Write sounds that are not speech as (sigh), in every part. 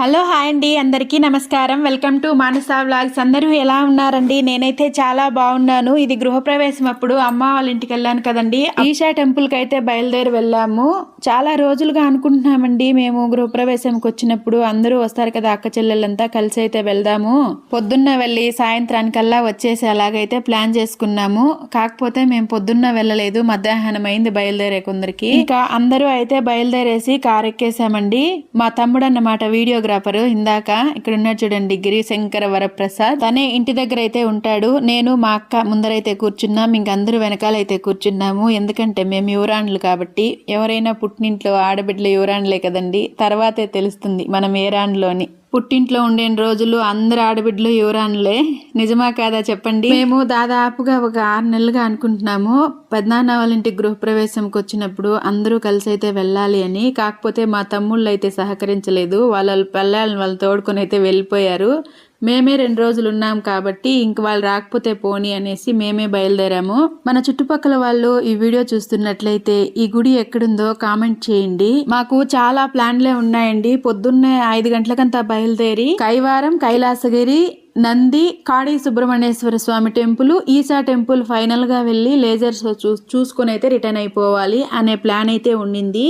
Hello hi అండి అందరికీ నమస్కారం. Welcome to Manasa vlogs. అందరూ ఎలా ఉన్నారండి? నేనైతే చాలా బాగున్నాను. ఇది గృహప్రవేశం అప్పుడు అమ్మ వాళ్ళ ఇంటికి వెళ్ళాను కదండి. ఈషా టెంపుల్కి అయితే బయలుదేరి వెళ్ళాము. చాలా రోజులుగా అనుకుంటున్నామండి మేము గృహప్రవేశంకి వచ్చినప్పుడు. అందరూ వస్తారు కదా అక్క చెల్లెళ్ళంతా కలిసి అయితే వెళ్దాము. పొద్దున్న వెళ్ళి సాయంత్రానికల్లా వచ్చేసి అలాగైతే ప్లాన్ చేసుకున్నాము. కాకపోతే మేము పొద్దున్న వెళ్ళలేదు. మధ్యాహ్నం అయింది బయలుదేరే కొందరికి. ఇంకా అందరూ అయితే బయలుదేరేసి కార్ ఎక్కేసామండి మా తమ్ముడు అన్నమాట వీడియోగ్రాఫర్ ఇందాక ఇక్కడ ఉన్నాడు చూడండి గిరి శంకర వరప్రసాద్. తనే ఇంటి దగ్గర అయితే ఉంటాడు. నేను మా అక్క ముందరైతే కూర్చున్నాం. ఇంకా అందరూ వెనకాలైతే కూర్చున్నాము. ఎందుకంటే మేము యువరాణులు కాబట్టి ఎవరైనా పుట్టినింట్లో ఆడబిడ్డలు యువరాణులే కదండి. తర్వాతే తెలుస్తుంది మనం ఏ రాణులోని. పుట్టింట్లో ఉండే రోజులు అందరు ఆడబిడ్డలు యువరాన్లే నిజమా కాదా చెప్పండి? మేము దాదాపుగా ఒక ఆరు నెలలుగా అనుకుంటున్నాము. పెద్దనాన్న వాళ్ళ ఇంటి గృహప్రవేశంకి వచ్చినప్పుడు అందరూ కలిసి అయితే వెళ్ళాలి అని. కాకపోతే మా తమ్ముళ్ళు అయితే సహకరించలేదు. వాళ్ళ పిల్లల్ని వాళ్ళు తోడుకొని అయితే వెళ్ళిపోయారు. మేమే రెండు రోజులు ఉన్నాం కాబట్టి ఇంక వాళ్ళు రాకపోతే పోని అనేసి మేమే బయలుదేరాము. మన చుట్టుపక్కల వాళ్ళు ఈ వీడియో చూస్తున్నట్లయితే ఈ గుడి ఎక్కడుందో కామెంట్ చేయండి. మాకు చాలా ప్లాన్లే ఉన్నాయండి. పొద్దున్నే ఐదు గంటలకంతా బయలుదేరి కైవారం కైలాసగిరి నంది కాడి సుబ్రహ్మణ్యేశ్వర స్వామి టెంపుల్ ఈసా టెంపుల్ ఫైనల్గా వెళ్ళి లేజర్ షో చూ చూసుకొని అయితే రిటర్న్ అయిపోవాలి అనే ప్లాన్ అయితే ఉండింది.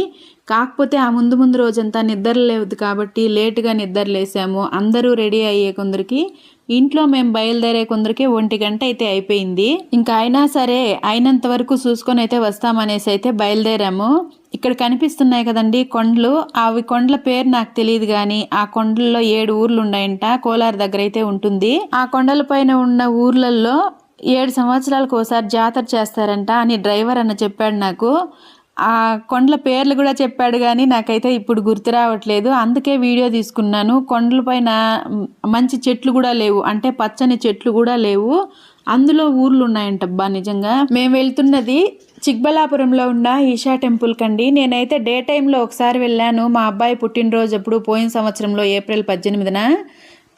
కాకపోతే ఆ ముందు ముందు రోజంతా నిద్ర లేదు కాబట్టి లేటుగా నిద్ర లేసాము. అందరూ రెడీ అయ్యే కొందరికి ఇంట్లో మేము బయలుదేరే కొందరికి ఒంటి గంట అయితే అయిపోయింది. ఇంకా అయినా సరే అయినంత వరకు చూసుకొని అయితే వస్తామనేసి అయితే బయలుదేరాము. ఇక్కడ కనిపిస్తున్నాయి కదండి కొండలు. అవి కొండల పేరు నాకు తెలియదు కానీ ఆ కొండల్లో ఏడు ఊర్లు ఉన్నాయంట. కోలార్ దగ్గర అయితే ఉంటుంది. ఆ కొండల పైన ఉన్న ఊర్లలో ఏడు సంవత్సరాలకు ఒకసారి జాతర చేస్తారంట అని డ్రైవర్ అన్న చెప్పాడు నాకు. ఆ కొండల పేర్లు కూడా చెప్పాడు కానీ నాకైతే ఇప్పుడు గుర్తు రావట్లేదు. అందుకే వీడియో తీసుకున్నాను. కొండల పైన మంచి చెట్లు కూడా లేవు. అంటే పచ్చని చెట్లు కూడా లేవు. అందులో ఊర్లు ఉన్నాయంటబ్బా నిజంగా. మేము వెళ్తున్నది చిక్బలాపురంలో ఉన్న ఈషా టెంపుల్ కండి. నేనైతే డే టైంలో ఒకసారి వెళ్ళాను. మా అబ్బాయి పుట్టినరోజు అప్పుడు పోయిన సంవత్సరంలో ఏప్రిల్ పద్దెనిమిదిన.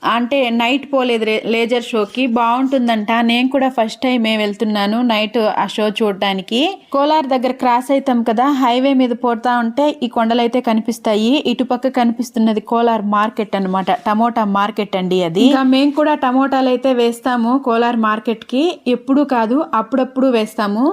అంటే నైట్ పోలేదు లేజర్ షోకి బాగుంటుందంట. నేను కూడా ఫస్ట్ టైం వెళ్తున్నాను నైట్ ఆ షో చూడడానికి. కోలార్ దగ్గర క్రాస్ అవుతాం కదా హైవే మీద పోతా ఉంటే ఈ కొండలు అయితే కనిపిస్తాయి ఇటుపక్క కనిపిస్తున్నది కోలార్ మార్కెట్ అన్నమాట. టమోటా మార్కెట్ అండి అది. ఇంకా మేము కూడా టమోటాలు అయితే వేస్తాము కోలార్ మార్కెట్కి ఎప్పుడు కాదు అప్పుడప్పుడు వేస్తాము.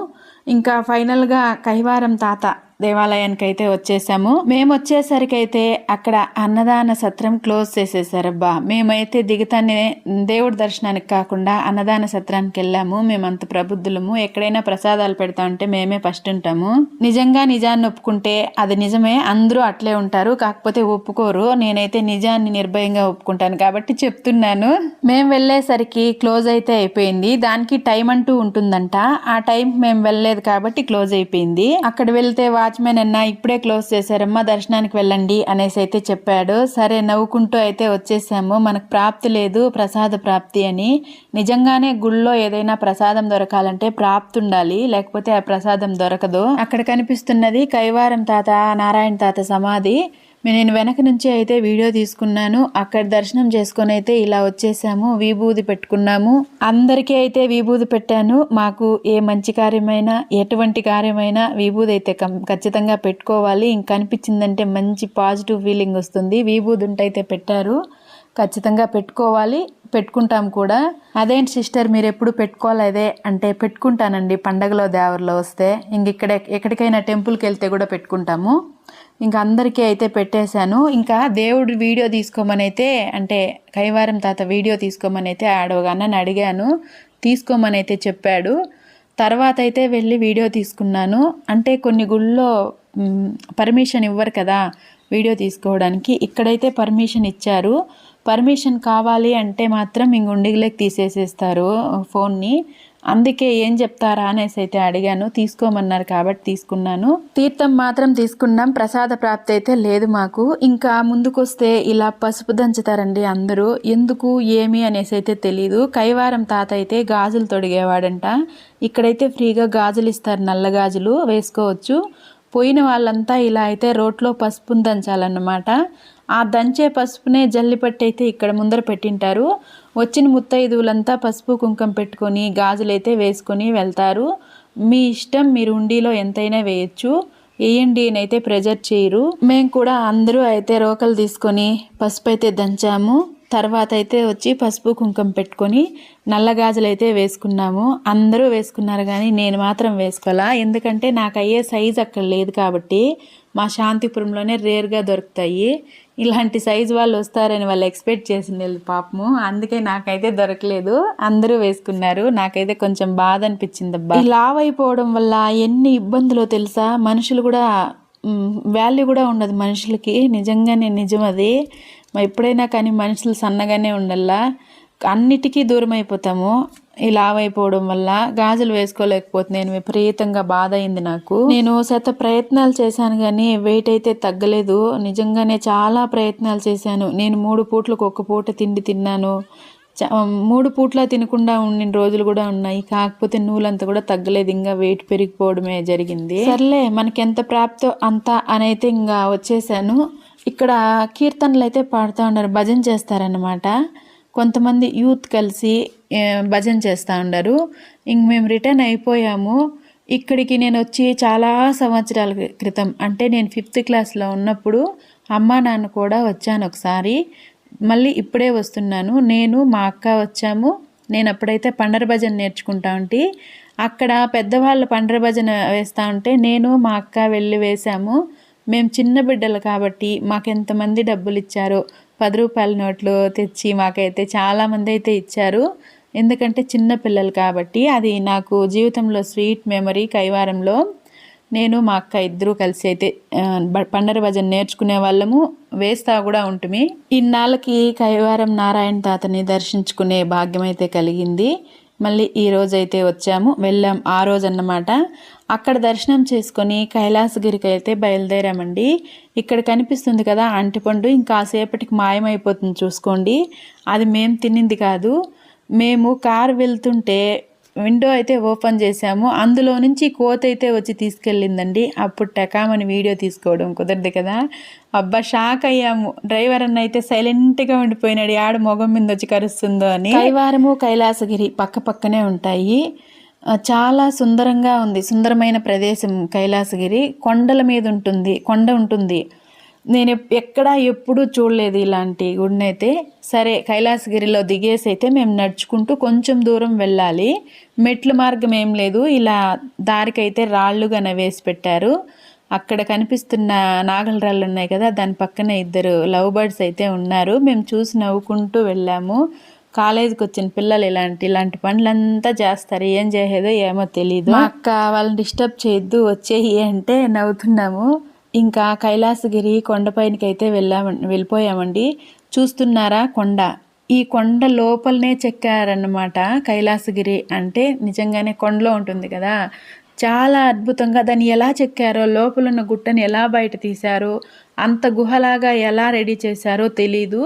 ఇంకా ఫైనల్గా కైవారం తాత దేవాలయానికి అయితే వచ్చేసాము. మేము వచ్చేసరికి అయితే అక్కడ అన్నదాన సత్రం క్లోజ్ చేసేసారబ్బా మేమైతే దిగుతానే దేవుడి దర్శనానికి కాకుండా అన్నదాన సత్రానికి వెళ్ళాము. మేమంత ప్రబుద్ధులము. ఎక్కడైనా ప్రసాదాలు పెడతా ఉంటే మేమే ఫస్ట్ ఉంటాము. నిజంగా నిజాన్ని ఒప్పుకుంటే అది నిజమే. అందరూ అట్లే ఉంటారు. కాకపోతే ఒప్పుకోరు. నేనైతే నిజాన్ని నిర్భయంగా ఒప్పుకుంటాను కాబట్టి చెప్తున్నాను. మేము వెళ్ళేసరికి క్లోజ్ అయితే అయిపోయింది. దానికి టైం అంటూ ఉంటుందంట. ఆ టైం మేము వెళ్ళలేదు కాబట్టి క్లోజ్ అయిపోయింది. అక్కడ వెళ్తే వాచ్మెన్ అన్న ఇప్పుడే క్లోజ్ చేశారమ్మా దర్శనానికి వెళ్ళండి అనేసి అయితే చెప్పాడు. సరే నవ్వుకుంటూ అయితే వచ్చేసాము. మనకు ప్రాప్తి లేదు ప్రసాద ప్రాప్తి అని. నిజంగానే గుళ్ళో ఏదైనా ప్రసాదం దొరకాలంటే ప్రాప్తి ఉండాలి లేకపోతే ఆ ప్రసాదం దొరకదు. అక్కడ కనిపిస్తున్నది కైవారం తాత నారాయణ తాత సమాధి. నేను వెనక నుంచి అయితే వీడియో తీసుకున్నాను. అక్కడ దర్శనం చేసుకొని అయితే ఇలా వచ్చేసాము. విభూది పెట్టుకున్నాము. అందరికీ అయితే విభూది పెట్టాను. మాకు ఏ మంచి కార్యమైనా ఎటువంటి కార్యమైనా విభూది అయితే కం- ఖచ్చితంగా పెట్టుకోవాలి. ఇంక కనిపించిందంటే మంచి పాజిటివ్ ఫీలింగ్ వస్తుంది. విభూది ఉంటే అయితే పెట్టారు. ఖచ్చితంగా పెట్టుకోవాలి. పెట్టుకుంటాం కూడా. అదేంటి సిస్టర్ మీరు ఎప్పుడు పెట్టుకోలేదే అంటే పెట్టుకుంటానండి. పండగలో దేవర్లో వస్తే. ఇంక ఇక్కడ ఎక్కడికైనా టెంపుల్కి వెళ్తే కూడా పెట్టుకుంటాము. ఇంకా అందరికీ అయితే పెట్టేశాను. ఇంకా దేవుడు వీడియో తీసుకోమని అయితే అంటే కైవారం తాత వీడియో తీసుకోమని అయితే ఆడవగానని అడిగాను. తీసుకోమని అయితే చెప్పాడు. తర్వాత అయితే వెళ్ళి వీడియో తీసుకున్నాను. అంటే కొన్ని గుళ్ళో పర్మిషన్ ఇవ్వరు కదా వీడియో తీసుకోవడానికి. ఇక్కడైతే పర్మిషన్ ఇచ్చారు. పర్మిషన్ కావాలి అంటే మాత్రం ఇంక ఉండిగలేకి తీసేసేస్తారు ఫోన్ని. అందుకే ఏం చెప్తారా అనేసి అయితే అడిగాను. తీసుకోమన్నారు కాబట్టి తీసుకున్నాను. తీర్థం మాత్రం తీసుకున్నాం. ప్రసాద ప్రాప్తి అయితే లేదు మాకు. ఇంకా ముందుకొస్తే ఇలా పసుపు దంచుతారండి అందరూ. ఎందుకు ఏమి అనేసి అయితే తెలియదు కైవారం తాత అయితే గాజులు తొడిగేవాడంట. ఇక్కడైతే ఫ్రీగా గాజులు ఇస్తారు. నల్ల గాజులు వేసుకోవచ్చు. పోయిన వాళ్ళంతా ఇలా అయితే రోడ్లో పసుపుని దంచాలన్నమాట. ఆ దంచే పసుపునే జల్లిపట్టి అయితే ఇక్కడ ముందర పెట్టింటారు. వచ్చిన ముత్తైదువులంతా పసుపు కుంకం పెట్టుకొని గాజులైతే వేసుకొని వెళ్తారు. మీ ఇష్టం మీరు ఉండిలో ఎంతైనా వేయచ్చు. వేయండి అని అయితే ప్రెజర్ చేయరు. మేము కూడా అందరూ అయితే రోకలు తీసుకొని పసుపు అయితే దంచాము. తర్వాత అయితే వచ్చి పసుపు కుంకుమ పెట్టుకొని నల్ల గాజులు అయితే వేసుకున్నాము. అందరూ వేసుకున్నారు కానీ నేను మాత్రం వేసుకోవాలా ఎందుకంటే నాకు అయ్యే సైజ్ అక్కడ లేదు కాబట్టి మా శాంతిపురంలోనే రేర్గా దొరుకుతాయి. ఇలాంటి సైజు వాళ్ళు వస్తారని వాళ్ళు ఎక్స్పెక్ట్ చేసింది పాపము. అందుకే నాకైతే దొరకలేదు. అందరూ వేసుకున్నారు. నాకైతే కొంచెం బాధ అనిపించింది అబ్బా. లావ్ అయిపోవడం వల్ల ఎన్ని ఇబ్బందులో తెలుసా? మనుషులు కూడా వాల్యూ కూడా ఉండదు మనుషులకి. నిజంగానే నిజం అది. ఎప్పుడైనా కానీ మనుషులు సన్నగానే ఉండాలా? అన్నిటికీ దూరం అయిపోతాము. ఇలా అయిపోవడం వల్ల గాజులు వేసుకోలేకపోతున్నాను విపరీతంగా బాధ అయింది నాకు. నేను శత ప్రయత్నాలు చేశాను కానీ వెయిట్ అయితే తగ్గలేదు. నిజంగానే చాలా ప్రయత్నాలు చేశాను. నేను మూడు పూట్లకు ఒక్క పూట తిండి తిన్నాను. మూడు పూట్ల తినకుండా ఉండిన రోజులు కూడా ఉన్నాయి. కాకపోతే నూలంతా కూడా తగ్గలేదు. ఇంకా వెయిట్ పెరిగిపోవడమే జరిగింది. సర్లే మనకి ఎంత ప్రాప్తో అంత అని అయితే ఇంకా వచ్చేసాను. ఇక్కడ కీర్తనలు అయితే పాడుతూ ఉన్నారు. భజన చేస్తారనమాట కొంతమంది యూత్ కలిసి భజన చేస్తూ ఉండరు. ఇంక మేము రిటర్న్ అయిపోయాము. ఇక్కడికి నేను వచ్చి చాలా సంవత్సరాల క్రితం అంటే నేను ఫిఫ్త్ క్లాస్లో ఉన్నప్పుడు అమ్మ నాన్న కూడా వచ్చాను ఒకసారి. మళ్ళీ ఇప్పుడే వస్తున్నాను. నేను మా అక్క వచ్చాము. నేను అప్పుడైతే పండర భజన నేర్చుకుంటా ఉంటే. అక్కడ పెద్దవాళ్ళు పండర భజన వేస్తూ ఉంటే నేను మా అక్క వెళ్ళి వేశాము మేము చిన్న బిడ్డలు కాబట్టి మాకెంతమంది డబ్బులు ఇచ్చారో పది రూపాయల నోట్లు తెచ్చి మాకైతే చాలామంది అయితే ఇచ్చారు. ఎందుకంటే చిన్న పిల్లలు కాబట్టి అది నాకు జీవితంలో స్వీట్ మెమరీ కైవారంలో నేను మా అక్క ఇద్దరు కలిసి అయితే పండర భజన నేర్చుకునే వాళ్ళము. వేస్తా కూడా ఉంటుంది ఇన్నాళ్ళకి కైవారం నారాయణ తాతని దర్శించుకునే భాగ్యం అయితే కలిగింది. మళ్ళీ ఈ రోజు అయితే వచ్చాము. వెళ్ళాం ఆ రోజు అన్నమాట అక్కడ దర్శనం చేసుకొని కైలాసగిరికి అయితే బయలుదేరామండి. ఇక్కడ కనిపిస్తుంది కదా అంటిపండు. ఇంకాసేపటికి మాయమైపోతుంది చూసుకోండి. అది మేము తినింది కాదు. మేము కార్ వెళ్తుంటే విండో అయితే ఓపెన్ చేసాము అందులో నుంచి కోత అయితే వచ్చి తీసుకెళ్ళిందండి. అప్పుడు టెకామని వీడియో తీసుకోవడం కుదరదు కదా. అబ్బా షాక్ అయ్యాము. డ్రైవర్ అన్న అయితే సైలెంట్గా ఉండిపోయినాడు. ఆడ మొగం మీద వచ్చి కరుస్తుందో అని. కైవారము కైలాసగిరి పక్క పక్కనే ఉంటాయి. చాలా సుందరంగా ఉంది. సుందరమైన ప్రదేశం కైలాసగిరి. కొండల మీద ఉంటుంది. కొండ ఉంటుంది. నేను ఎక్కడా ఎప్పుడూ చూడలేదు ఇలాంటి గుడిని అయితే సరే కైలాసగిరిలో దిగేసి అయితే మేము నడుచుకుంటూ కొంచెం దూరం వెళ్ళాలి. మెట్ల మార్గం ఏం లేదు. ఇలా దారికైతే రాళ్ళుగా వేసి పెట్టారు. అక్కడ కనిపిస్తున్న నాగలరాళ్ళు ఉన్నాయి కదా దాని పక్కన ఇద్దరు లవ్ బర్డ్స్ అయితే ఉన్నారు. మేము చూసి నవ్వుకుంటూ వెళ్ళాము. కాలేజీకి వచ్చిన పిల్లలు ఇలాంటి ఇలాంటి పనులంతా చేస్తారు. ఏం చేసేదో ఏమో తెలియదు అక్క వాళ్ళని డిస్టర్బ్ చేయొద్దు వచ్చేయి అంటే నవ్వుతున్నాము. ఇంకా కైలాసగిరి కొండపైనకి అయితే వెళ్ళామండి వెళ్ళిపోయామండి. చూస్తున్నారా కొండ? ఈ కొండ లోపలనే చెక్కారన్నమాట కైలాసగిరి అంటే. నిజంగానే కొండలో ఉంటుంది కదా. చాలా అద్భుతంగా దాన్ని ఎలా చెక్కారో లోపల ఉన్న గుట్టని ఎలా బయట తీశారో అంత గుహలాగా ఎలా రెడీ చేశారో తెలీదు.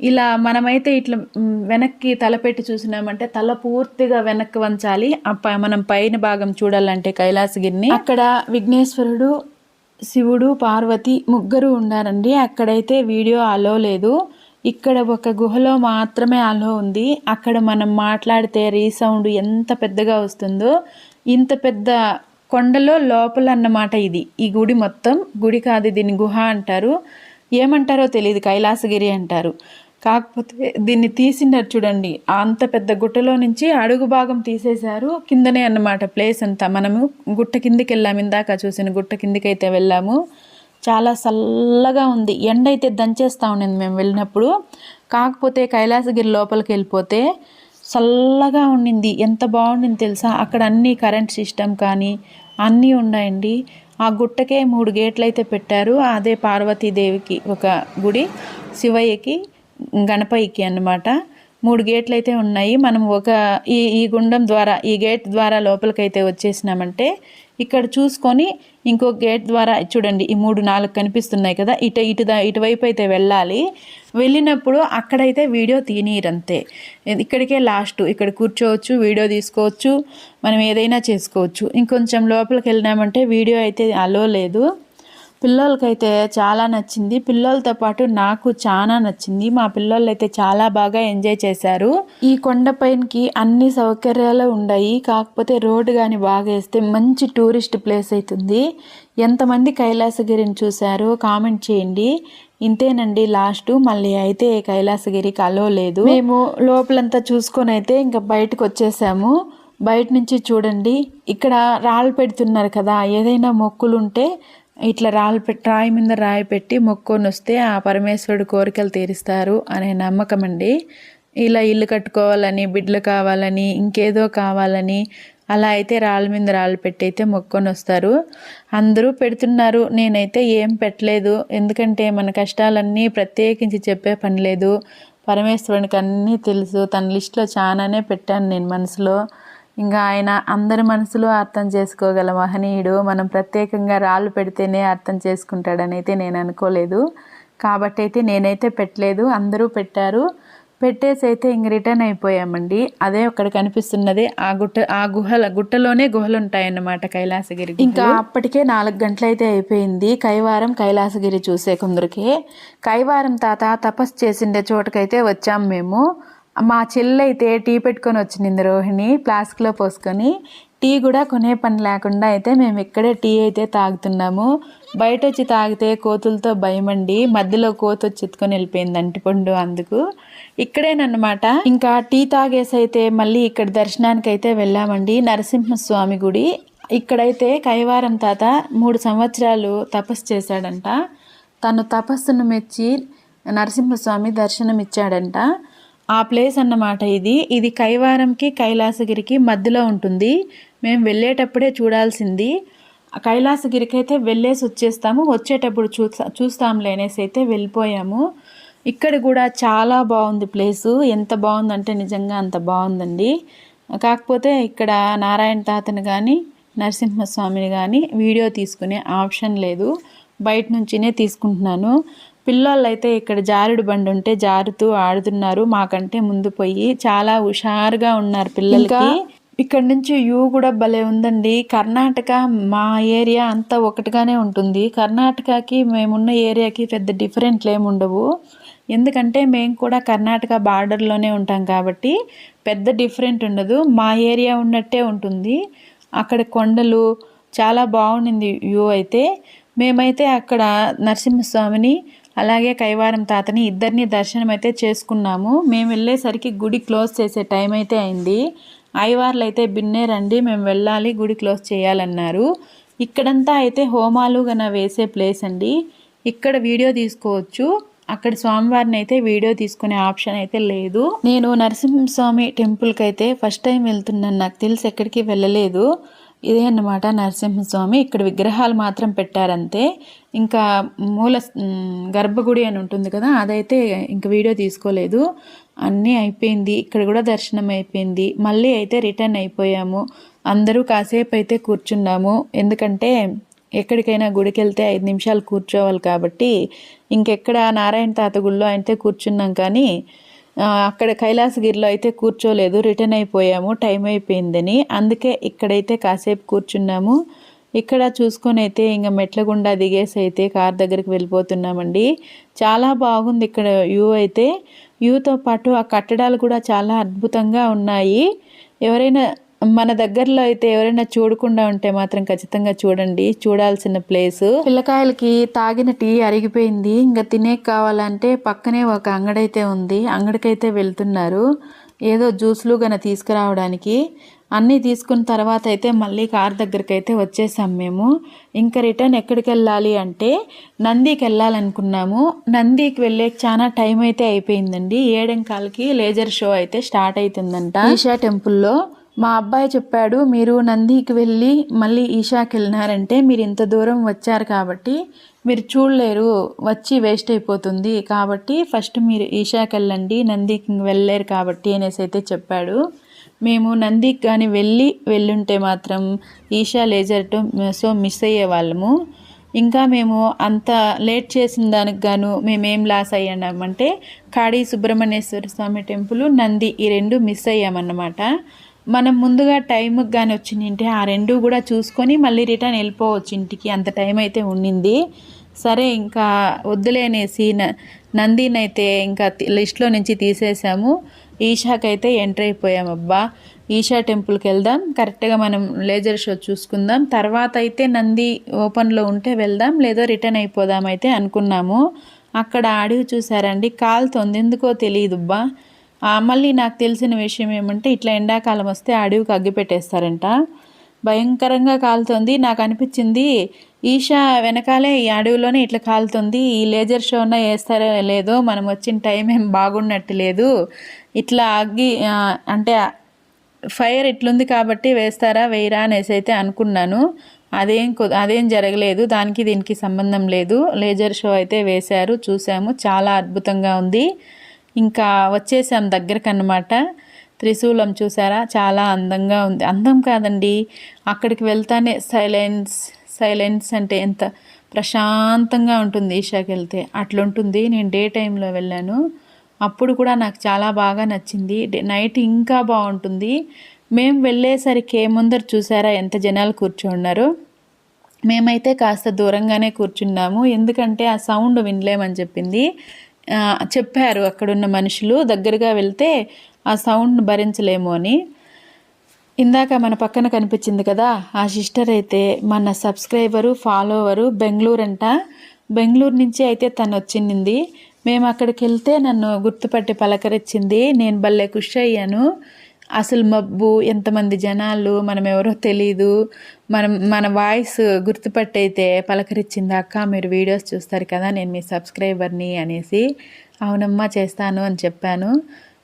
ఇలా మనమైతే ఇట్లా వెనక్కి తలపెట్టి చూసినామంటే తల పూర్తిగా వెనక్కి వంచాలి. మనం పైన భాగం చూడాలంటే కైలాసగిరిని. అక్కడ విఘ్నేశ్వరుడు శివుడు పార్వతి ముగ్గురు ఉన్నారండి. అక్కడైతే వీడియో అలో లేదు. ఇక్కడ ఒక గుహలో మాత్రమే అలో ఉంది. అక్కడ మనం మాట్లాడితే రీసౌండ్ ఎంత పెద్దగా వస్తుందో ఇంత పెద్ద కొండలో లోపల అన్నమాట ఇది. ఈ గుడి మొత్తం. గుడి కాదు దీన్ని గుహ అంటారు. ఏమంటారో తెలియదు కైలాసగిరి అంటారు. కాకపోతే దీన్ని తీసినారు చూడండి. అంత పెద్ద గుట్టలో నుంచి అడుగు భాగం తీసేశారు. కిందనే అన్నమాట ప్లేస్ అంతా. మనము గుట్ట కిందికి వెళ్ళాము ఇందాక చూసిన గుట్ట కిందికి అయితే వెళ్ళాము. చాలా చల్లగా ఉంది. ఎండ అయితే దంచేస్తూ ఉండింది మేము వెళ్ళినప్పుడు. కాకపోతే కైలాసగిరి లోపలికి వెళ్ళిపోతే చల్లగా ఉండింది. ఎంత బాగుండింది తెలుసా? అక్కడ అన్ని కరెంట్ సిస్టమ్ కానీ అన్నీ ఉన్నాయండి. ఆ గుట్టకే మూడు గేట్లు అయితే పెట్టారు. అదే పార్వతీదేవికి ఒక గుడి శివయ్యకి. గణపైకి అన్నమాట. మూడు గేట్లు అయితే ఉన్నాయి. మనం ఒక ఈ ఈ గుండం ద్వారా ఈ గేట్ ద్వారా లోపలికైతే వచ్చేసినామంటే ఇక్కడ చూసుకొని ఇంకో గేట్ ద్వారా చూడండి ఈ మూడు నాలుగు కనిపిస్తున్నాయి కదా ఇటు ఇటు ఇటువైపు అయితే వెళ్ళాలి. వెళ్ళినప్పుడు అక్కడైతే వీడియో తీనీరంతే. ఇక్కడికే లాస్ట్. ఇక్కడ కూర్చోవచ్చు వీడియో తీసుకోవచ్చు మనం ఏదైనా చేసుకోవచ్చు. ఇంకొంచెం లోపలికి వెళ్ళినామంటే వీడియో అయితే అలో లేదు. పిల్లలకైతే చాలా నచ్చింది. పిల్లలతో పాటు నాకు చాలా నచ్చింది. మా పిల్లలు అయితే చాలా బాగా ఎంజాయ్ చేశారు. ఈ కొండపైనకి అన్ని సౌకర్యాలు ఉన్నాయి కాకపోతే రోడ్డు కానీ బాగా వేస్తే మంచి టూరిస్ట్ ప్లేస్ అవుతుంది ఎంతమంది కైలాసగిరిని చూశారో కామెంట్ చేయండి. ఇంతేనండి లాస్ట్. మళ్ళీ అయితే కైలాసగిరికి అలో లేదు. మేము లోపలంతా చూసుకొని అయితే ఇంకా బయటకు వచ్చేసాము. బయట నుంచి చూడండి. ఇక్కడ రాళ్ళు పెడుతున్నారు కదా. ఏదైనా మొక్కులు ఉంటే ఇట్లా రాళ్ళు పెట్టి రాయి మీద రాయి పెట్టి మొక్కొని వస్తే ఆ పరమేశ్వరుడు కోరికలు తీరుస్తారు అనే నమ్మకం అండి. ఇలా ఇల్లు కట్టుకోవాలని బిడ్డలు కావాలని ఇంకేదో కావాలని అలా అయితే రాళ్ళ మీద రాళ్ళు పెట్టి అయితే మొక్కొని వస్తారు. అందరూ పెడుతున్నారు నేనైతే ఏం పెట్టలేదు. ఎందుకంటే మన కష్టాలన్నీ ప్రత్యేకించి చెప్పే పని లేదు. పరమేశ్వరునికి అన్నీ తెలుసు. తన లిస్టులో చాలానే పెట్టాను నేను మనసులో. ఇంకా ఆయన అందరి మనసులో అర్థం చేసుకోగల మహనీయుడు మనం ప్రత్యేకంగా రాళ్ళు పెడితేనే అర్థం చేసుకుంటాడని అయితే నేను అనుకోలేదు. కాబట్టి అయితే నేనైతే పెట్టలేదు అందరూ పెట్టారు. పెట్టేసి అయితే ఇంక రిటర్న్ అయిపోయామండి. అదే అక్కడ కనిపిస్తున్నది. ఆ గుట్ట ఆ గుహల గుట్టలోనే గుహలు ఉంటాయన్నమాట కైలాసగిరి ఇంకా అప్పటికే నాలుగు గంటలు అయితే అయిపోయింది. కైవారం కైలాసగిరి చూసే కొందరికి. కైవారం తాత తపస్సు చేసిండే చోటకైతే వచ్చాం మేము. మా చెల్లైతే టీ పెట్టుకొని వచ్చింది రోహిణి ఫ్లాస్క్లో పోసుకొని. టీ కూడా కొనే పని లేకుండా అయితే మేము ఇక్కడే టీ అయితే తాగుతున్నాము. బయట వచ్చి తాగితే కోతులతో భయమండి. మధ్యలో కోత వచ్చి ఎత్తుకొని వెళ్ళిపోయింది అంటిపండు అందుకు. ఇక్కడేనమాట ఇంకా టీ తాగేసి అయితే మళ్ళీ ఇక్కడ దర్శనానికి అయితే వెళ్ళామండి. నరసింహస్వామి గుడి. ఇక్కడైతే కైవారం తాత మూడు సంవత్సరాలు తపస్సు చేశాడంట. తను తపస్సును మెచ్చి నరసింహస్వామి దర్శనం ఇచ్చాడంట ఆ ప్లేస్ అన్నమాట ఇది. ఇది కైవారంకి కైలాసగిరికి మధ్యలో ఉంటుంది. మేము వెళ్ళేటప్పుడే చూడాల్సింది. కైలాసగిరికి అయితే వెళ్ళేసి వచ్చేస్తాము. వచ్చేటప్పుడు చూస్తా చూస్తాంలే అనేసి అయితే వెళ్ళిపోయాము. ఇక్కడ కూడా చాలా బాగుంది ప్లేసు. ఎంత బాగుందంటే నిజంగా అంత బాగుందండి. కాకపోతే ఇక్కడ నారాయణ తాతను కానీ నరసింహస్వామిని కానీ వీడియో తీసుకునే ఆప్షన్ లేదు. బయట నుంచినే తీసుకుంటున్నాను. పిల్లలు అయితే ఇక్కడ జారుడు బండి ఉంటే జారుతూ ఆడుతున్నారు. మాకంటే ముందు పోయి చాలా హుషారుగా ఉన్నారు పిల్లలకి. ఇక్కడ నుంచి వ్యూ కూడా భలే ఉందండి. కర్ణాటక మా ఏరియా అంతా ఒకటిగానే ఉంటుంది. కర్ణాటకకి మేమున్న ఏరియాకి పెద్ద డిఫరెంట్లు ఏమి ఉండవు. ఎందుకంటే మేము కూడా కర్ణాటక బార్డర్లోనే ఉంటాం కాబట్టి పెద్ద డిఫరెంట్ ఉండదు. మా ఏరియా ఉన్నట్టే ఉంటుంది. అక్కడ కొండలు చాలా బాగుండింది వ్యూ అయితే. మేమైతే అక్కడ నరసింహస్వామిని అలాగే కైవారం తాతని ఇద్దరిని దర్శనం అయితే చేసుకున్నాము. మేము వెళ్ళేసరికి గుడి క్లోజ్ చేసే టైం అయితే అయింది. ఐవార్లు అయితే బిన్నే రండి మేము వెళ్ళాలి గుడి క్లోజ్ చేయాలన్నారు. ఇక్కడంతా అయితే హోమాలు గన వేసే ప్లేస్ అండి. ఇక్కడ వీడియో తీసుకోవచ్చు. అక్కడ స్వామివారిని అయితే వీడియో తీసుకునే ఆప్షన్ అయితే లేదు. నేను నరసింహస్వామి టెంపుల్కి అయితే ఫస్ట్ టైం వెళ్తున్నాను. నాకు తెలిసి ఎక్కడికి వెళ్ళలేదు. ఇదే అన్నమాట నరసింహస్వామి. ఇక్కడ విగ్రహాలు మాత్రం పెట్టారంతే. ఇంకా మూల గర్భగుడి అని ఉంటుంది కదా అదైతే ఇంక వీడియో తీసుకోలేదు. అన్నీ అయిపోయింది. ఇక్కడ కూడా దర్శనం అయిపోయింది. మళ్ళీ అయితే రిటర్న్ అయిపోయాము. అందరూ కాసేపు అయితే కూర్చున్నాము. ఎందుకంటే ఎక్కడికైనా గుడికి వెళ్తే ఐదు నిమిషాలు కూర్చోవాలి కాబట్టి ఇంకెక్కడ నారాయణ తాత గుళ్ళో అయితే కూర్చున్నాం కానీ అక్కడ కైలాసగిరిలో అయితే కూర్చోలేదు. రిటర్న్ అయిపోయాము. టైం అయిపోయిందని. అందుకే ఇక్కడైతే కాసేపు కూర్చున్నాము. ఇక్కడ చూసుకొని అయితే ఇంకా మెట్ల గుండా దిగేసి అయితే కార్ దగ్గరికి వెళ్ళిపోతున్నామండి. చాలా బాగుంది ఇక్కడ వ్యూ అయితే. వ్యూతో పాటు ఆ కట్టడాలు కూడా చాలా అద్భుతంగా ఉన్నాయి. ఎవరైనా మన దగ్గరలో అయితే ఎవరైనా చూడకుండా ఉంటే మాత్రం ఖచ్చితంగా చూడండి. చూడాల్సిన ప్లేస్ పిల్లకాయలకి తాగిన టీ అరిగిపోయింది. ఇంకా తినే కావాలంటే పక్కనే ఒక అంగడైతే ఉంది. అంగడికైతే వెళ్తున్నారు. ఏదో జ్యూస్లు గన తీసుకురావడానికి. అన్నీ తీసుకున్న తర్వాత అయితే మళ్ళీ కార్ దగ్గరికి అయితే వచ్చేసాం మేము. ఇంకా రిటర్న్ ఎక్కడికి వెళ్ళాలి అంటే నందికి వెళ్ళాలనుకున్నాము. నందికి వెళ్ళే చాలా టైం అయితే అయిపోయిందండి. ఏడంకాలకి లేజర్ షో అయితే స్టార్ట్ అవుతుందంట ఈషా టెంపుల్లో మా అబ్బాయి చెప్పాడు మీరు నందికి వెళ్ళి మళ్ళీ ఈషాకి వెళ్ళినారంటే మీరు ఇంత దూరం వచ్చారు కాబట్టి మీరు చూడలేరు వచ్చి వేస్ట్ అయిపోతుంది కాబట్టి ఫస్ట్ మీరు ఈషాకి వెళ్ళండి నందికి వెళ్ళలేరు కాబట్టి అనేసి అయితే చెప్పాడు. మేము నందికి కానీ వెళ్ళి వెళ్ళుంటే మాత్రం ఈషా లేజర్ సో మిస్ అయ్యే వాళ్ళము. ఇంకా మేము అంత లేట్ చేసిన దానికి గాను మేమేం లాస్ అయ్యామంటే కాడి సుబ్రహ్మణ్యేశ్వర స్వామి టెంపుల్ నంది ఈ రెండు మిస్ అయ్యామన్నమాట. మనం ముందుగా టైంకి కానీ వచ్చింటే ఆ రెండు కూడా చూసుకొని మళ్ళీ రిటర్న్ వెళ్ళిపోవచ్చు ఇంటికి. అంత టైం అయితే ఉండింది. సరే ఇంకా వద్దులేనేసి నందిని అయితే ఇంకా లిస్ట్లో నుంచి తీసేసాము. ఈషాకైతే ఎంటర్ అయిపోయాం అబ్బా. ఈషా టెంపుల్కి వెళ్దాం. కరెక్ట్గా మనం లేజర్ షో చూసుకుందాం. తర్వాత అయితే నంది ఓపెన్లో ఉంటే వెళ్దాం. లేదో రిటర్న్ అయిపోదాం అయితే అనుకున్నాము. అక్కడ అడవి చూసారండి కాలుతోంది ఎందుకో తెలియదుబ్బా మళ్ళీ నాకు తెలిసిన విషయం ఏమంటే ఇట్లా ఎండాకాలం వస్తే అడవికి అగ్గి పెట్టేస్తారంట. భయంకరంగా కాలుతుంది. నాకు అనిపించింది ఈషా వెనకాలే ఈ అడవిలోనే ఇట్లా కాలుతుంది. ఈ లేజర్ షోన వేస్తారో లేదో మనం వచ్చిన టైం ఏం బాగున్నట్టు లేదు. ఇట్లా అగ్గి అంటే ఫైర్ ఇట్లుంది కాబట్టి వేస్తారా వేయరా అనేసి అయితే అనుకున్నాను. అదేం అదేం జరగలేదు. దానికి దీనికి సంబంధం లేదు. లేజర్ షో అయితే వేశారు చూసాము చాలా అద్భుతంగా ఉంది. ఇంకా వచ్చేసాం దగ్గరకు అన్నమాట త్రిశూలం చూసారా? చాలా అందంగా ఉంది. అందం కాదండి. అక్కడికి వెళ్తానే సైలెన్స్ సైలెన్స్ అంటే ఎంత ప్రశాంతంగా ఉంటుంది ఈషాకి వెళ్తే. అట్లుంటుంది. నేను డే టైంలో వెళ్ళాను. అప్పుడు కూడా నాకు చాలా బాగా నచ్చింది. నైట్ ఇంకా బాగుంటుంది. మేము వెళ్ళేసరికి ముందర చూసారా? ఎంత జనాలు కూర్చున్నారు. మేమైతే కాస్త దూరంగానే కూర్చున్నాము. ఎందుకంటే ఆ సౌండ్ వినలేమని చెప్పింది. చెప్పారు అక్కడున్న మనుషులు దగ్గరగా వెళ్తే ఆ సౌండ్ను భరించలేము అని. ఇందాక మన పక్కన కనిపించింది కదా ఆ సిస్టర్ అయితే మన సబ్స్క్రైబరు ఫాలోవరు బెంగళూరు అంట బెంగళూరు నుంచి అయితే తను వచ్చింది. మేము అక్కడికి వెళ్తే నన్ను గుర్తుపట్టి పలకరించింది. నేను భలే ఖుషి అయ్యాను. అసలు మబ్బు ఎంతమంది జనాలు మనం ఎవరో తెలీదు. మనం మన వాయిస్ గుర్తుపట్టయితే పలకరించింది అక్క మీరు వీడియోస్ చూస్తారు కదా నేను మీ సబ్స్క్రైబర్ని అనేసి. అవునమ్మా చేస్తాను అని చెప్పాను.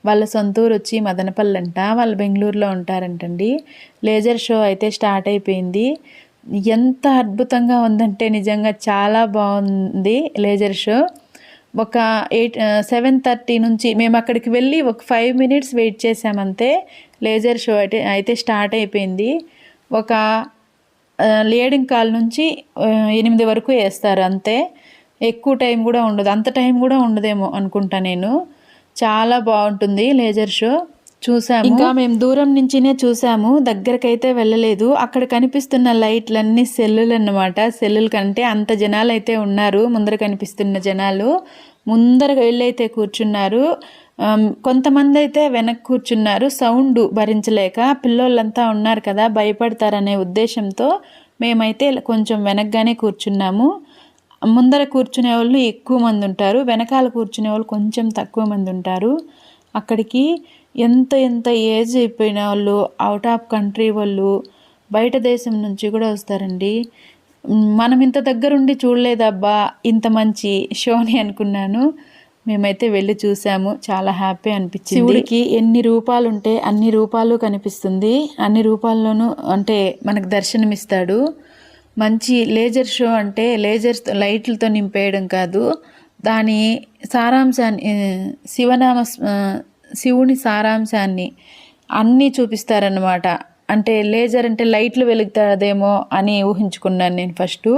వాళ్ళ సొంతూరు వచ్చి మదనపల్లి అంట వాళ్ళు బెంగళూరులో ఉంటారంటండి. లేజర్ షో అయితే స్టార్ట్ అయిపోయింది. ఎంత అద్భుతంగా ఉందంటే నిజంగా చాలా బాగుంది లేజర్ షో. ఒక ఎయిట్ సెవెన్ థర్టీ నుంచి మేము అక్కడికి వెళ్ళి ఒక ఫైవ్ మినిట్స్ వెయిట్ చేసామంతే లేజర్ షో అయితే అయితే స్టార్ట్ అయిపోయింది. ఒక లేడింగ్ కాల్ నుంచి ఎనిమిది వరకు వేస్తారు అంతే. ఎక్కువ టైం కూడా ఉండదు. అంత టైం కూడా ఉండదేమో అనుకుంటా నేను. చాలా బాగుంటుంది లేజర్ షో. చూసాము. ఇంకా మేము దూరం నుంచినే చూసాము. దగ్గరకైతే వెళ్ళలేదు. అక్కడ కనిపిస్తున్న లైట్లన్నీ సెల్లులు అన్నమాట సెల్లుల కంటే అంత జనాలు అయితే ఉన్నారు. ముందర కనిపిస్తున్న జనాలు. ముందరగా వెళ్ళైతే కూర్చున్నారు కొంతమంది అయితే వెనక్కి కూర్చున్నారు సౌండ్ భరించలేక పిల్లోళ్ళంతా ఉన్నారు కదా భయపడతారనే ఉద్దేశంతో మేమైతే కొంచెం వెనక్గానే కూర్చున్నాము. ముందర కూర్చునే వాళ్ళు ఎక్కువ మంది ఉంటారు వెనకాల కూర్చునే వాళ్ళు కొంచెం తక్కువ మంది ఉంటారు. అక్కడికి ఎంత ఎంత ఏజ్ అయిపోయిన వాళ్ళు అవుట్ ఆఫ్ కంట్రీ వాళ్ళు బయట దేశం నుంచి కూడా వస్తారండి. మనం ఇంత దగ్గరుండి చూడలేదబ్బా ఇంత మంచి షోని అనుకున్నాను. మేమైతే వెళ్ళి చూసాము. చాలా హ్యాపీ అనిపించింది. శివుడికి ఎన్ని రూపాలు ఉంటే అన్ని రూపాలు కనిపిస్తుంది. అన్ని రూపాల్లోనూ అంటే మనకు దర్శనమిస్తాడు. మంచి లేజర్ షో అంటే లేజర్ లైట్లతో నింపేయడం కాదు. దాని సారాంశాన్ని శివనామ శివుని సారాంశాన్ని అన్నీ చూపిస్తారన్నమాట. అంటే లేజర్ అంటే లైట్లు వెలుగుతుందేమో అని ఊహించుకున్నాను నేను ఫస్ట్.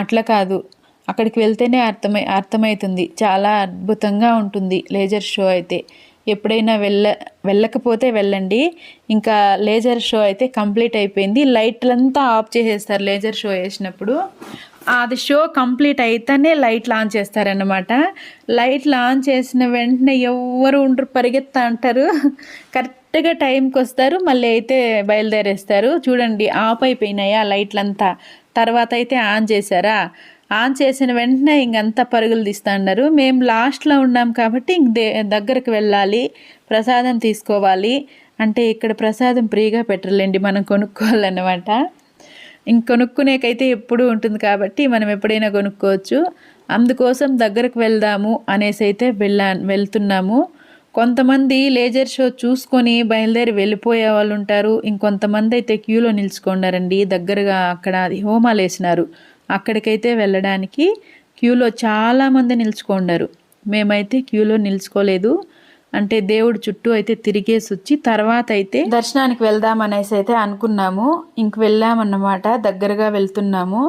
అట్లా కాదు. అక్కడికి వెళ్తేనే అర్థమై అర్థమవుతుంది చాలా అద్భుతంగా ఉంటుంది లేజర్ షో అయితే. ఎప్పుడైనా వెళ్ళ వెళ్ళకపోతే వెళ్ళండి. ఇంకా లేజర్ షో అయితే కంప్లీట్ అయిపోయింది. లైట్లంతా ఆఫ్ చేసేస్తారు లేజర్ షో వేసినప్పుడు. అది షో కంప్లీట్ అయితేనే లైట్ లాంచ్ చేస్తారనమాట లైట్ లాంచ్ చేసిన వెంటనే ఎవరు ఉండరు పరిగెత్తా అంటారు. కరెక్ట్ కరెక్ట్గా టైంకి వస్తారు మళ్ళీ అయితే బయలుదేరేస్తారు. చూడండి ఆఫ్ అయిపోయినాయా లైట్లంతా. తర్వాత అయితే ఆన్ చేశారా? ఆన్ చేసిన వెంటనే ఇంకంతా పరుగులు తీస్తున్నారు మేము లాస్ట్లో ఉన్నాం కాబట్టి ఇంక దగ్గరకు వెళ్ళాలి ప్రసాదం తీసుకోవాలి. అంటే ఇక్కడ ప్రసాదం ఫ్రీగా పెట్టలేండి మనం కొనుక్కోవాలన్నమాట. ఇంక కొనుక్కునేకైతే ఎప్పుడూ ఉంటుంది కాబట్టి మనం ఎప్పుడైనా కొనుక్కోవచ్చు. అందుకోసం దగ్గరకు వెళ్దాము అనేసి అయితే వెళ్ళా వెళ్తున్నాము. కొంతమంది లేజర్ షో చూసుకొని బయలుదేరి వెళ్ళిపోయే వాళ్ళు ఉంటారు ఇంకొంతమంది అయితే క్యూలో నిలుచుకున్నారండి దగ్గరగా అక్కడ హోమాలు వేసినారు అక్కడికైతే వెళ్ళడానికి క్యూలో చాలామంది నిలుచుకున్నారు మేమైతే క్యూలో నిలుచుకోలేదు. అంటే దేవుడు చుట్టూ అయితే తిరిగేసి వచ్చి తర్వాత అయితే దర్శనానికి వెళ్దాం అనేసి అయితే అనుకున్నాము. ఇంక వెళ్ళామన్నమాట. దగ్గరగా వెళ్తున్నాము.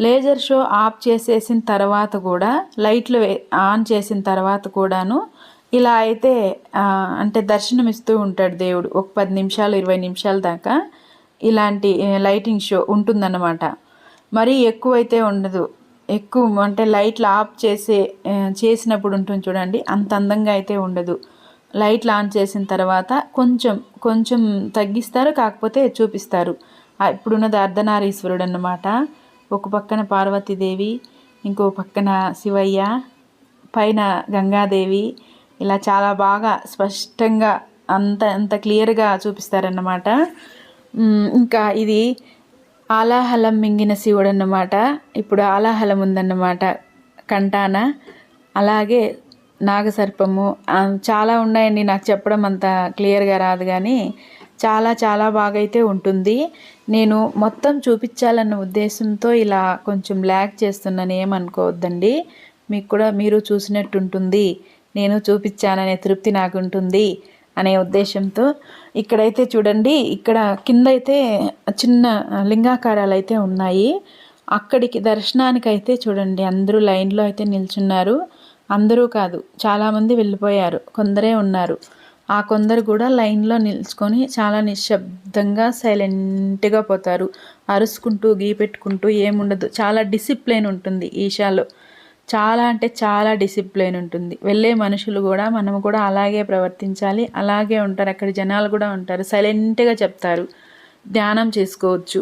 లేజర్ షో ఆఫ్ చేసేసిన తర్వాత కూడా లైట్లు ఆన్ చేసిన తర్వాత కూడాను ఇలా అయితే అంటే దర్శనం ఇస్తూ ఉంటాడు దేవుడు. ఒక పది నిమిషాలు ఇరవై నిమిషాల దాకా ఇలాంటి లైటింగ్ షో ఉంటుందన్నమాట. మరీ ఎక్కువైతే ఉండదు. ఎక్కువ అంటే లైట్లు ఆఫ్ చేసే చేసినప్పుడు ఉంటుంది చూడండి అంత అందంగా అయితే ఉండదు. లైట్లు ఆన్ చేసిన తర్వాత కొంచెం కొంచెం తగ్గిస్తారు కాకపోతే చూపిస్తారు. ఇప్పుడున్నది అర్ధనారీశ్వరుడు అన్నమాట ఒక పక్కన పార్వతీదేవి ఇంకో పక్కన శివయ్య పైన గంగాదేవి ఇలా చాలా బాగా స్పష్టంగా అంత అంత క్లియర్గా చూపిస్తారన్నమాట. ఇంకా ఇది ఆలాహలం మింగిన శివుడు అన్నమాట ఇప్పుడు ఆలాహలం ఉందన్నమాట కంటాన అలాగే నాగసర్పము చాలా ఉన్నాయండి. నాకు చెప్పడం అంత క్లియర్గా రాదు కానీ చాలా చాలా బాగా అయితే ఉంటుంది. నేను మొత్తం చూపించాలన్న ఉద్దేశంతో ఇలా కొంచెం ల్యాగ్ చేస్తున్నాను ఏమనుకోవద్దండి మీకు కూడా మీరు చూసినట్టు ఉంటుంది నేను చూపించాననే తృప్తి నాకు ఉంటుంది అనే ఉద్దేశంతో ఇక్కడైతే చూడండి ఇక్కడ కింద అయితే చిన్న లింగాకారాలు అయితే ఉన్నాయి. అక్కడికి దర్శనానికి అయితే చూడండి అందరూ లైన్లో అయితే నిల్చున్నారు. అందరూ కాదు చాలామంది వెళ్ళిపోయారు కొందరే ఉన్నారు. ఆ కొందరు కూడా లైన్లో నిల్చుకొని చాలా నిశ్శబ్దంగా సైలెంట్గా పోతారు. అరుచుకుంటూ గీ పెట్టుకుంటూ ఏముండదు. చాలా డిసిప్లిన్ ఉంటుంది ఈషాలో చాలా అంటే చాలా డిసిప్లిన్ ఉంటుంది. వెళ్ళే మనుషులు కూడా మనము కూడా అలాగే ప్రవర్తించాలి. అలాగే ఉంటారు. అక్కడ జనాలు కూడా ఉంటారు. సైలెంట్గా చెప్తారు. ధ్యానం చేసుకోవచ్చు.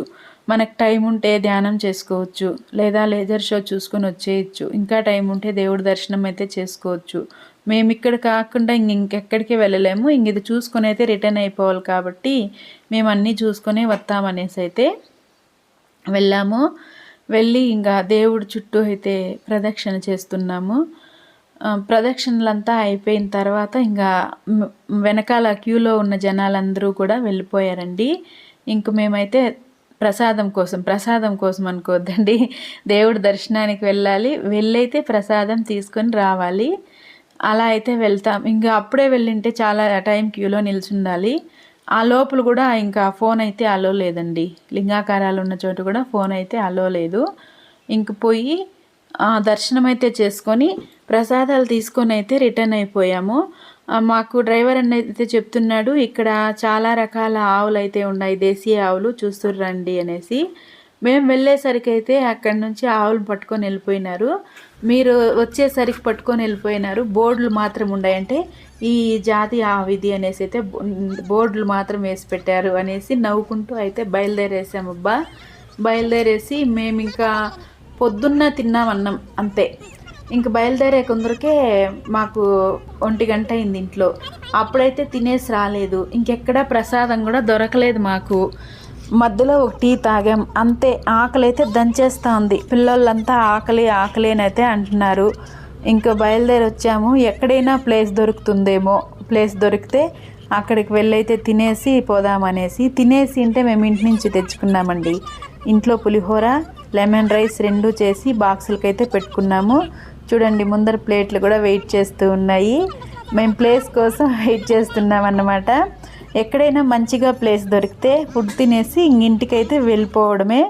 మనకు టైం ఉంటే ధ్యానం చేసుకోవచ్చు. లేదా లేజర్ షో చూసుకొని వచ్చేయచ్చు. ఇంకా టైం ఉంటే దేవుడి దర్శనం అయితే చేసుకోవచ్చు. మేము ఇక్కడ కాకుండా ఇంక ఇంకెక్కడికి వెళ్ళలేము. ఇంక ఇది చూసుకొని అయితే రిటర్న్ అయిపోవాలి కాబట్టి మేము అన్నీ చూసుకొని వస్తామనేసి అయితే వెళ్ళాము. వెళ్ళి ఇంకా దేవుడి చుట్టూ అయితే ప్రదక్షిణ చేస్తున్నాము. ప్రదక్షిణలంతా అయిపోయిన తర్వాత ఇంకా వెనకాల క్యూలో ఉన్న జనాలందరూ కూడా వెళ్ళిపోయారండి. ఇంక మేమైతే ప్రసాదం కోసం ప్రసాదం కోసం అనుకోవద్దండి. దేవుడి దర్శనానికి వెళ్ళాలి. వెళ్ళైతే ప్రసాదం తీసుకొని రావాలి. అలా అయితే వెళ్తాం. ఇంకా అప్పుడే వెళ్ళింటే చాలా టైం క్యూలో నిల్చుండాలి. ఆ లోపల కూడా ఇంకా ఫోన్ అయితే అలో లేదండి. లింగాకారాలు ఉన్న చోటు కూడా ఫోన్ అయితే అలో లేదు. ఇంక పోయి దర్శనం అయితే చేసుకొని ప్రసాదాలు తీసుకొని అయితే రిటర్న్ అయిపోయాము. మాకు డ్రైవర్ అన్న అయితే చెప్తున్నాడు ఇక్కడ చాలా రకాల ఆవులు అయితే ఉన్నాయి దేశీయ ఆవులు చూస్తుర్రండి అనేసి. మేము వెళ్ళేసరికి అయితే అక్కడి నుంచి ఆవులు పట్టుకొని వెళ్ళిపోయినారు. మీరు వచ్చేసరికి పట్టుకొని వెళ్ళిపోయినారు. బోర్డులు మాత్రం ఉన్నాయంటే ఈ జాతి ఆ విధి అనేసి అయితే బోర్డులు మాత్రం వేసి పెట్టారు అనేసి నవ్వుకుంటూ అయితే బయలుదేరేసాము అబ్బా! బయలుదేరేసి మేము ఇంకా పొద్దున్న తిన్నాం అన్నం అంతే. ఇంక బయలుదేరే కొందరికే మాకు ఒంటి గంట అయింది ఇంట్లో. అప్పుడైతే తినేసి రాలేదు. ఇంకెక్కడా ప్రసాదం కూడా దొరకలేదు మాకు. మధ్యలో ఒక టీ తాగాం. అంతే ఆకలి అయితే దంచేస్తూ ఉంది పిల్లలంతా ఆకలి ఆకలి అని అయితే అంటున్నారు. ఇంకా బయలుదేరి వచ్చాము ఎక్కడైనా ప్లేస్ దొరుకుతుందేమో. ప్లేస్ దొరికితే అక్కడికి వెళ్ళైతే తినేసి పోదామనేసి తినేసి అంటే మేము ఇంటి నుంచి తెచ్చుకున్నామండి. ఇంట్లో పులిహోర లెమన్ రైస్ రెండు చేసి బాక్సులకి అయితే పెట్టుకున్నాము. చూడండి ముందర ప్లేట్లు కూడా వెయిట్ చేస్తూ ఉన్నాయి. మేము ప్లేస్ కోసం (laughs) వెయిట్ చేస్తున్నాం అన్నమాట ఎక్కడైనా మంచిగా ప్లేస్ దొరికితే ఫుడ్ తినేసి ఇంటికైతే వెళ్ళిపోవడమే.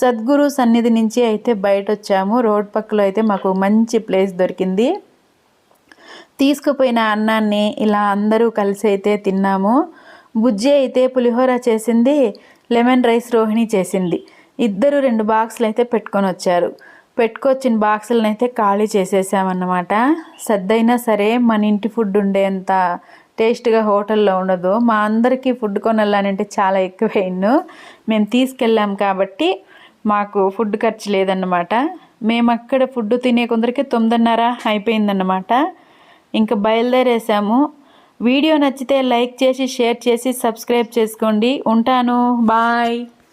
సద్గురు సన్నిధి నుంచి అయితే బయట వచ్చాము రోడ్ పక్కలో అయితే మాకు మంచి ప్లేస్ దొరికింది. తీసుకుపోయిన అన్నాన్ని ఇలా అందరూ కలిసి అయితే తిన్నాము. బుజ్జి అయితే పులిహోర చేసింది లెమన్ రైస్ రోహిణి చేసింది. ఇద్దరు రెండు బాక్సులు అయితే పెట్టుకొని వచ్చారు. పెట్టుకొచ్చిన బాక్సులను అయితే ఖాళీ చేసేసామన్నమాట. సద్దైనా సరే మన ఇంటి ఫుడ్ ఉండేంత టేస్ట్గా హోటల్లో ఉండదు. మా అందరికీ ఫుడ్ కొనాలంటే చాలా ఎక్కువ ఇన్ను. మేము తీసుకెళ్ళాం కాబట్టి మాకు ఫుడ్ ఖర్చు లేదన్నమాట. మేము అక్కడ ఫుడ్ తినే కొందరికి తొమ్మిదిన్నర అయిపోయిందన్నమాట. ఇంకా బయలుదేరేసాము. వీడియో నచ్చితే లైక్ చేసి షేర్ చేసి సబ్స్క్రైబ్ చేసుకోండి. ఉంటాను. బాయ్.